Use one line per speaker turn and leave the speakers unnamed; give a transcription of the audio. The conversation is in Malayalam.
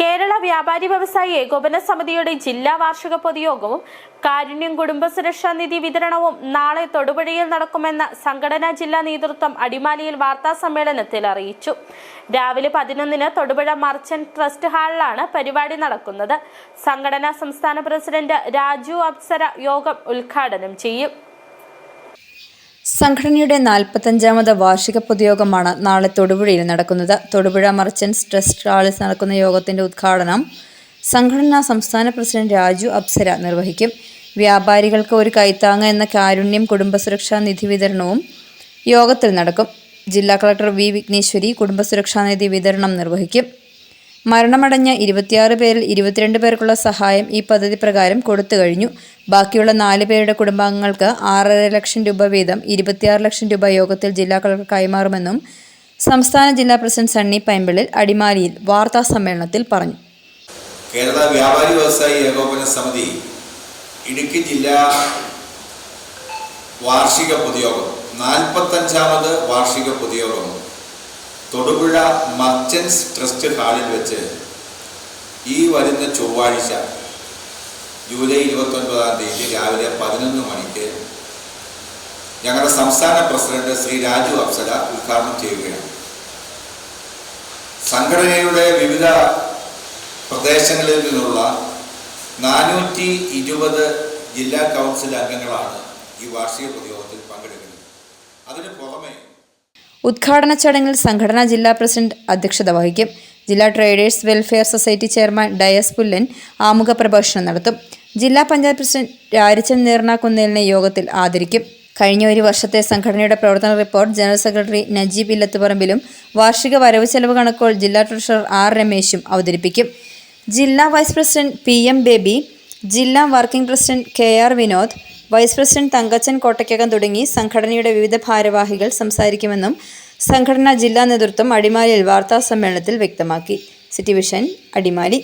കേരള വ്യാപാരി വ്യവസായി ഏകോപന സമിതിയുടെ ജില്ലാ വാർഷിക പൊതുയോഗവും കാരുണ്യം കുടുംബ സുരക്ഷാ നിധി വിതരണവും നാളെ തൊടുപുഴയിൽ നടക്കുമെന്ന് സംഘടനാ ജില്ലാ നേതൃത്വം അടിമാലിയിൽ വാർത്താ സമ്മേളനത്തിൽ അറിയിച്ചു. രാവിലെ പതിനൊന്നിന് തൊടുപുഴ മർച്ചന്റ് ട്രസ്റ്റ് ഹാളിലാണ് പരിപാടി നടക്കുന്നത്. സംഘടനാ സംസ്ഥാന പ്രസിഡന്റ് രാജു അപ്സര യോഗം ഉദ്ഘാടനം ചെയ്യും.
സംഘടനയുടെ നാൽപ്പത്തഞ്ചാമത് വാർഷിക പൊതുയോഗമാണ് നാളെ തൊടുപുഴയിൽ നടക്കുന്നത്. തൊടുപുഴ മർച്ചൻസ് ട്രസ്റ്റ് ഹാളിൽ നടക്കുന്ന യോഗത്തിന്റെ ഉദ്ഘാടനം സംഘടനാ സംസ്ഥാന പ്രസിഡന്റ് രാജു അപ്സര നിർവഹിക്കും. വ്യാപാരികൾക്ക് ഒരു കൈത്താങ്ങ എന്ന കാരുണ്യം കുടുംബസുരക്ഷാ നിധി വിതരണവും യോഗത്തിൽ നടക്കും. ജില്ലാ കളക്ടർ വി വിഘ്നേശ്വരി കുടുംബസുരക്ഷാ നിധി വിതരണം നിർവഹിക്കും. മരണമടഞ്ഞ ഇരുപത്തിയാറ് പേരിൽ ഇരുപത്തിരണ്ട് പേർക്കുള്ള സഹായം ഈ പദ്ധതി പ്രകാരം കൊടുത്തു കഴിഞ്ഞു. ബാക്കിയുള്ള നാല് പേരുടെ കുടുംബാംഗങ്ങൾക്ക് ആറര ലക്ഷം രൂപ വീതം ഇരുപത്തിയാറ് ലക്ഷം രൂപ യോഗത്തിൽ ജില്ലാ കളക്ടർ കൈമാറുമെന്നും സംസ്ഥാന ജില്ലാ പ്രസിഡന്റ് സണ്ണി പൈമ്പിളിൽ അടിമാലിയിൽ വാർത്താ സമ്മേളനത്തിൽ പറഞ്ഞു.
കേരള വ്യാപാരി വ്യവസായി ഏകോപന സമിതി ഇടുക്കി ജില്ലാ വാർഷിക പൊതുയോഗം നാൽപ്പത്തഞ്ചാമത് വാർഷിക പൊതുയോഗം. തൊടുപുഴ മർച്ചൻസ് ട്രസ്റ്റ് ഹാളിൽ വെച്ച് ഈ വരുന്ന ചൊവ്വാഴ്ച ജൂലൈ ഇരുപത്തൊൻപതാം തീയതി രാവിലെ പതിനൊന്ന് മണിക്ക് ഞങ്ങളുടെ സംസ്ഥാന പ്രസിഡന്റ് ശ്രീ രാജു അപ്സര ഉദ്ഘാടനം ചെയ്യുകയാണ്. സംഘടനയുടെ വിവിധ പ്രദേശങ്ങളിൽ നിന്നുള്ള നാനൂറ്റി ഇരുപത് ജില്ലാ കൗൺസിൽ അംഗങ്ങളാണ് ഈ വാർഷിക പൊതുയോഗത്തിൽ പങ്കെടുക്കുന്നത്. അതിന് പുറമെ
ഉദ്ഘാടന ചടങ്ങിൽ സംഘടനാ ജില്ലാ പ്രസിഡന്റ് അധ്യക്ഷത വഹിക്കും. ജില്ലാ traders welfare society chairman Dias Pullan ആമുഖ പ്രഭാഷണം നടത്തും. ജില്ലാ പഞ്ചായത്ത് പ്രസിഡന്റ് രാരിച്ചൻ നീർണാക്കുന്നേലിനെ യോഗത്തിൽ ആദരിക്കും. കഴിഞ്ഞ ഒരു വർഷത്തെ സംഘടനയുടെ പ്രവർത്തന റിപ്പോർട്ട് ജനറൽ സെക്രട്ടറി നജീബ് ഇല്ലത്തുപറമ്പിലും വാർഷിക വരവ് ചെലവ് കണക്കുകൾ ജില്ലാ ട്രഷറർ ആർ രമേശും അവതരിപ്പിക്കും. ജില്ലാ vice president P M Baby ജില്ലാ working president K R Vinod vice president Thankachan Kottakkakam തുടങ്ങി സംഘടനയുടെ വിവിധ ഭാരവാഹികൾ സംസാരിക്കുമെന്നും സംഘടനാ ജില്ലാ നേതൃത്വം അടിമാലിയിൽ വാർത്താ സമ്മേളനത്തിൽ വ്യക്തമാക്കി. City vision Adimali.